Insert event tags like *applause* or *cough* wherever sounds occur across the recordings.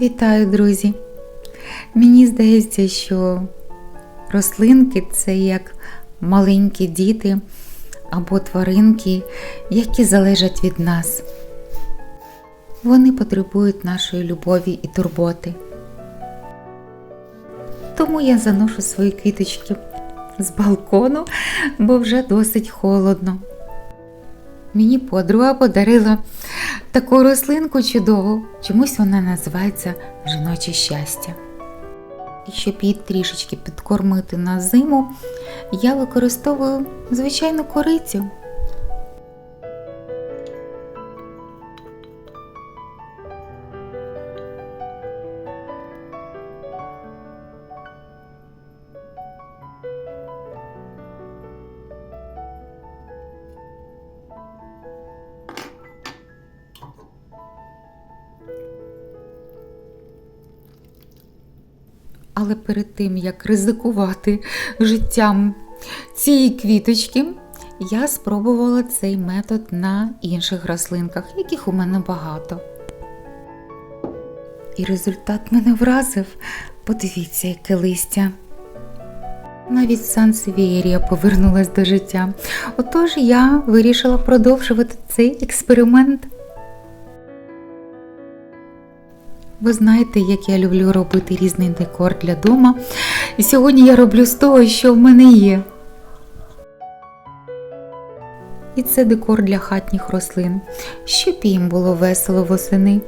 Вітаю, друзі! Мені здається, що рослинки це як маленькі діти або тваринки, які залежать від нас. Вони потребують нашої любові і турботи. Тому я заношу свої квіточки з балкону, бо вже досить холодно. Мені подруга подарила таку рослинку чудову. Чомусь вона називається жіноче щастя. І щоб її трішечки підкормити на зиму, я використовую звичайну корицю. Але перед тим, як ризикувати життям цієї квіточки, я спробувала цей метод на інших рослинках, яких у мене багато. І результат мене вразив. Подивіться, яке листя. Навіть Сансевієрія повернулась до життя. Отож я вирішила продовжувати цей експеримент. Ви знаєте, як я люблю робити різний декор для дома. І сьогодні я роблю з того, що в мене є. І це декор для хатніх рослин, щоб їм було весело восени.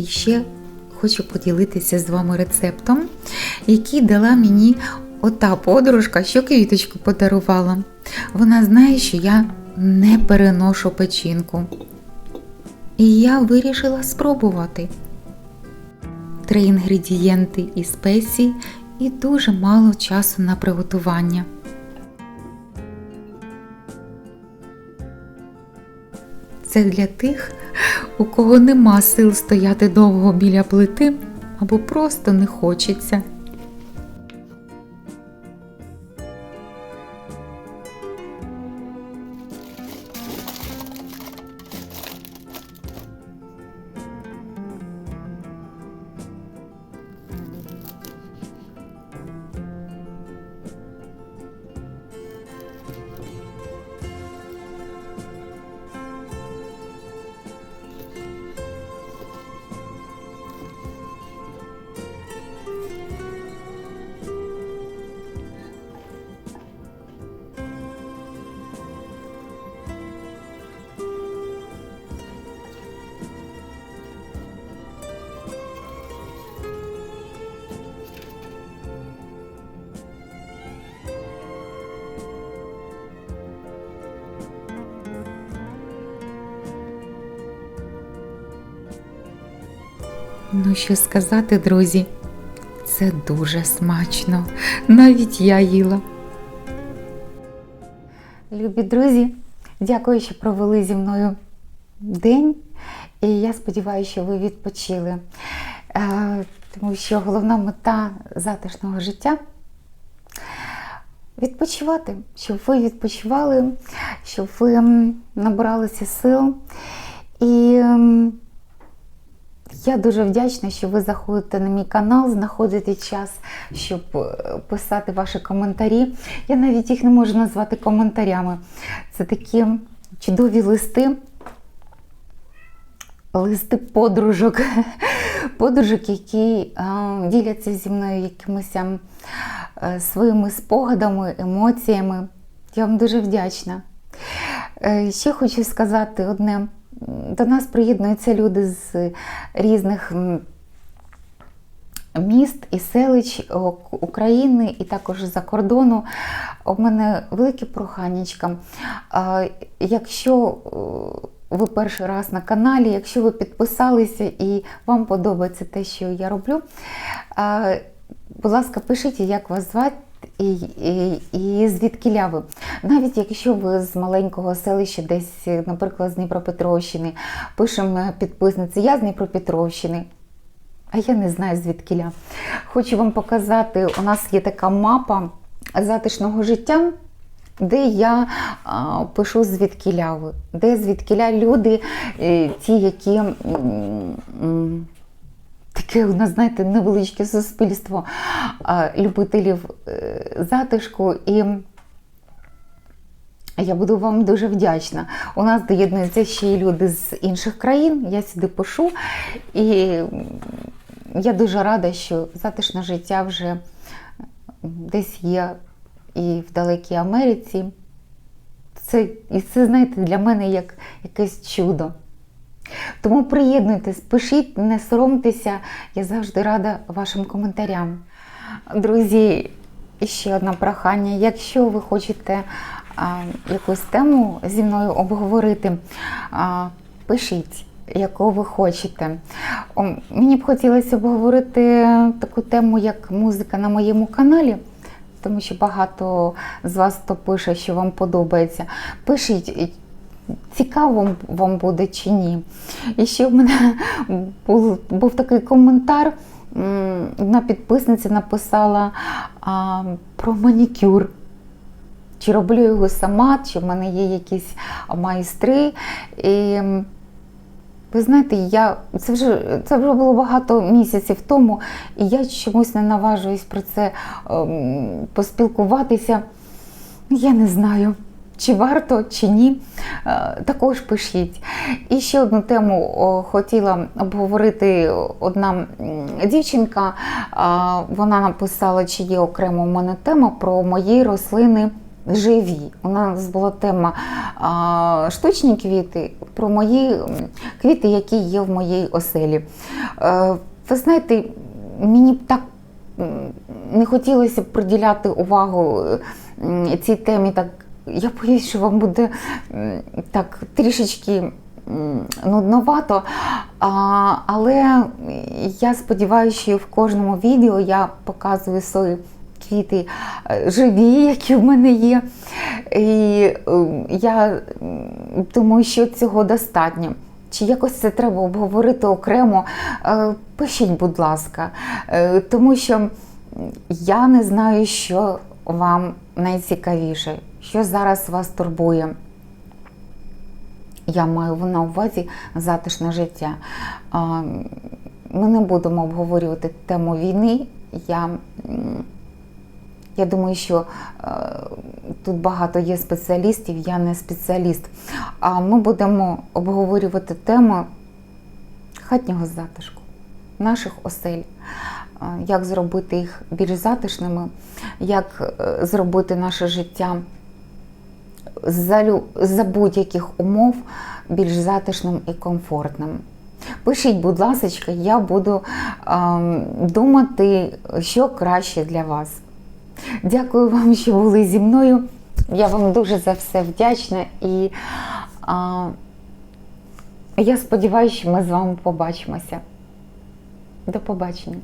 І ще хочу поділитися з вами рецептом, який дала мені ота подружка, що квіточку подарувала. Вона знає, що я не переношу печінку. І я вирішила спробувати. Три інгредієнти і спеції, і дуже мало часу на приготування. Це для тих, у кого нема сил стояти довго біля плити або просто не хочеться. Ну, що сказати, друзі, це дуже смачно. Навіть я їла. Любі друзі, дякую, що провели зі мною день. І я сподіваюся, що ви відпочили. Е, Тому що головна мета затишного життя відпочивати, щоб ви відпочивали, щоб ви набиралися сил І ем, я дуже вдячна, що ви заходите на мій канал, знаходите час, щоб е, писати ваші коментарі. Я навіть їх не можу назвати коментарями. Це такі чудові листи. Листи подружок, *laughs* подружок, які діляться зі мною якимись е, своїми спогадами, емоціями. Я вам дуже вдячна. Е, Ще хочу сказати одне: до нас приєднуються люди з різних міст і селищ України і також за кордону. У мене велике проханнячка. Якщо ви перший раз на каналі, якщо ви підписалися і вам подобається те, що я роблю, будь ласка, пишіть, як вас звати. І, і, і звідки ви. Навіть якщо ви з маленького селища, десь, наприклад, з Дніпропетровщини, пишемо підписниці, я з Дніпропетровщини, а я не знаю звідкіля. Хочу вам показати, у нас є така мапа затишного життя, де я а, пишу звідкіля де звідкіля люди, е, ті, які. м, Таке у нас, знаєте, невеличке суспільство а, любителів е, затишку. І я буду вам дуже вдячна. У нас доєднуються ще й люди з інших країн. Я сюди пишу. І я дуже рада, що затишне життя вже десь є і в далекій Америці. Це, і це, знаєте, для мене як якесь чудо. Тому приєднуйтесь, пишіть, не соромтеся, я завжди рада вашим коментарям. Друзі, ще одне прохання. Якщо ви хочете а, якусь тему зі мною обговорити, а, пишіть, яку ви хочете. О, мені б хотілося обговорити таку тему, як музика на моєму каналі. Тому що багато з вас то пише, що вам подобається. Пишіть, цікаво вам буде чи ні. І ще в мене був, був такий коментар. Одна підписниця написала а, про манікюр. Чи роблю його сама, чи в мене є якісь майстри. І ви знаєте, я це вже це вже було багато місяців тому, і я чомусь не наважуюсь про це ем, поспілкуватися. Я не знаю, чи варто, чи ні. Е, Також пишіть. І ще одну тему хотіла обговорити одна дівчинка. Вона написала, чи є окремо в мене тема про мої рослини. Живі. У нас була тема а, штучні квіти, про мої квіти, які є в моїй оселі. Е, ви знаєте, мені б так не хотілося б приділяти увагу цій темі. Так, я боюсь, що вам буде так трішечки нудновато. А, але я сподіваюся, що в кожному відео я показую свої квіти е, живі, які в мене є. І е, я думаю, що цього достатньо. Чи якось це треба обговорити окремо? Е, Пишіть, будь ласка, тому що я не знаю, що вам найцікавіше, що зараз вас турбує. Я маю на увазі затишне життя. Ми не будемо обговорювати тему війни. Я, я думаю, що е, тут багато є спеціалістів, я не спеціаліст. А ми будемо обговорювати тему хатнього затишку, наших осель, як зробити їх більш затишними, як е, зробити наше життя за будь-яких умов більш затишним і комфортним. Пишіть, будь ласка, я буду ем, думати, що краще для вас. Дякую вам, що були зі мною. Я вам дуже за все вдячна і а, я сподіваюся, що ми з вами побачимося. До побачення.